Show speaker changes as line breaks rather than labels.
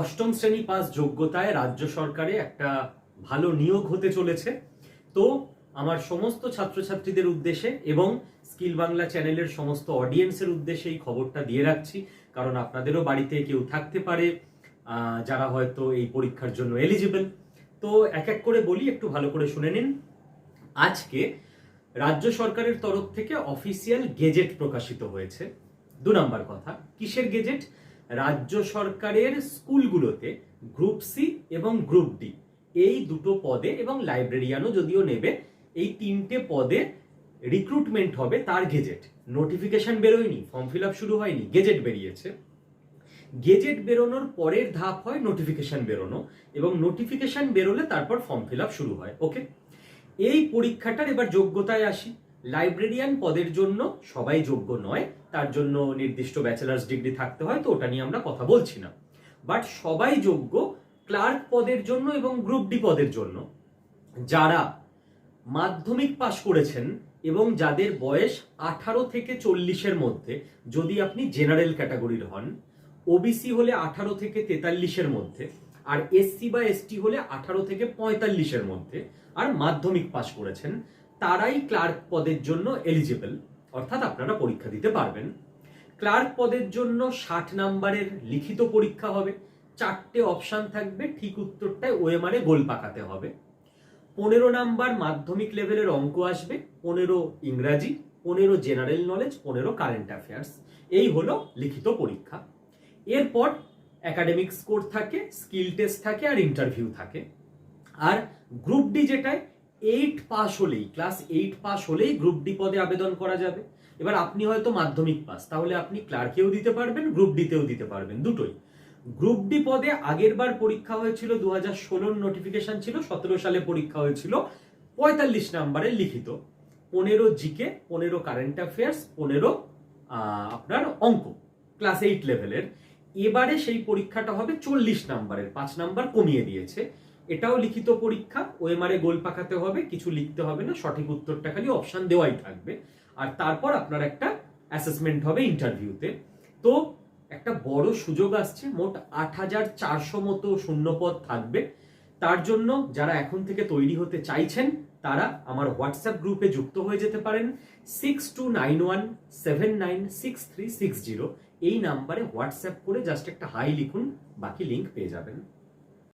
অষ্টম শ্রেণি পাস যোগ্যতায় রাজ্য সরকারে একটা ভালো নিয়োগ হতে চলেছে। তো আমার সমস্ত ছাত্রছাত্রীদের উদ্দেশ্যে এবং স্কিল বাংলা চ্যানেলের সমস্ত অডিয়েন্সের উদ্দেশ্যে এই খবরটা দিয়ে রাখছি। কারণ আপনাদেরও বাড়িতে কেউ থাকতে পারে যারা হয়তো এই পরীক্ষার জন্য এলিজিবল তো এক এক করে বলি, একটু ভালো করে শুনে নিন। আজকে রাজ্য সরকারের তরফ থেকে অফিসিয়াল গেজেট প্রকাশিত হয়েছে। দু নম্বর কথা, কিসের গেজেট রাজ্য সরকারের স্কুলগুলোতে গ্রুপ সি এবং গ্রুপ ডি। এই দুটো পদে এবং লাইব্রেরিয়ানও যদিও নেবে, এই তিনটে পদে রিক্রুটমেন্ট হবে তার গেজেট নোটিফিকেশন বেরোয়নি ফর্ম ফিল আপ শুরু হয়নি গেজেট বেরিয়েছে। গেজেট বেরোনোর পরের ধাপ হয় নোটিফিকেশন বেরোনো এবং নোটিফিকেশন বেরোলে তারপর ফর্ম ফিল আপ শুরু হয় ওকে এই পরীক্ষাটার এবার যোগ্যতায় আসি। লাইব্রেরিয়ান পদের জন্য সবাই যোগ্য নয়, তার জন্য নির্দিষ্ট ব্যাচেলার্স ডিগ্রি থাকতে হয়, তো ওটা নিয়ে আমরা কথা বলছি না। বাট সবাই যোগ্য ক্লার্ক পদের জন্য এবং গ্রুপ ডি পদের জন্য। যারা মাধ্যমিক পাশ করেছেন এবং যাদের বয়স আঠারো থেকে চল্লিশের মধ্যে, যদি আপনি জেনারেল ক্যাটাগরির হন ওবিসি হলে আঠারো থেকে তেতাল্লিশের মধ্যে, আর এসসি বা এসটি হলে আঠারো থেকে পঁয়তাল্লিশের মধ্যে, আর মাধ্যমিক পাশ করেছেন তারাই ক্লার্ক পদের জন্য এলিজিবল অর্থাৎ আপনারা পরীক্ষা দিতে পারবেন। ক্লার্ক পদের জন্য ষাট নাম্বারের লিখিত পরীক্ষা হবে। চারটে অপশন থাকবে, ঠিক উত্তরটায় ওএমআরে গোল পাকাতে হবে। পনেরো নাম্বার মাধ্যমিক লেভেলের অঙ্ক আসবে, পনেরো ইংরাজি, পনেরো জেনারেল নলেজ পনেরো কারেন্ট অ্যাফেয়ার্স এই হলো লিখিত পরীক্ষা। এরপর অ্যাকাডেমিক স্কোর থাকে স্কিল টেস্ট থাকে আর ইন্টারভিউ থাকে। আর গ্রুপ ডি যেটায় এইট পাস হলেই ক্লাস এইট পাস হলেই গ্রুপ ডি পদে আবেদন করা যাবে। এবার আপনি হয়তো মাধ্যমিক পাস তাহলে আপনি ক্লার্কেও দিতে পারবেন গ্রুপ ডিতেও দিতে পারবেন, দুটোই। গ্রুপ ডি পদে আগের বার পরীক্ষা হয়েছিল দু হাজার ষোলোর নোটিফিকেশন ছিল, সতেরো সালে পরীক্ষা হয়েছিল, পঁয়তাল্লিশ নাম্বারে লিখিত। পনেরো জিকে পনেরো কারেন্ট অ্যাফেয়ার্স পনেরো আপনার অঙ্ক ক্লাস এইট লেভেলের এবারে সেই পরীক্ষাটা হবে চল্লিশ নাম্বারের পাঁচ নাম্বার কমিয়ে দিয়েছে। এটাও লিখিত পরীক্ষা ওএমআরে গোল পাকাতে হবে, কিছু লিখতে হবে না, সঠিক উত্তরটা খালি অপশন দেওয়াই থাকবে। আর তারপর আপনার একটা অ্যাসেসমেন্ট হবে ইন্টারভিউতে তো একটা বড় সুযোগ আসছে, মোট আট হাজার চারশো মতো শূন্যপদ থাকবে। তার জন্য যারা এখন থেকে তৈরি হতে চাইছেন, তারা আমার হোয়াটসঅ্যাপ গ্রুপে যুক্ত হয়ে যেতে পারেন six two nine one seven nine six three six zero এই নাম্বারে হোয়াটসঅ্যাপ করে জাস্ট একটা হাই লিখুন, বাকি লিংক পেয়ে যাবেন।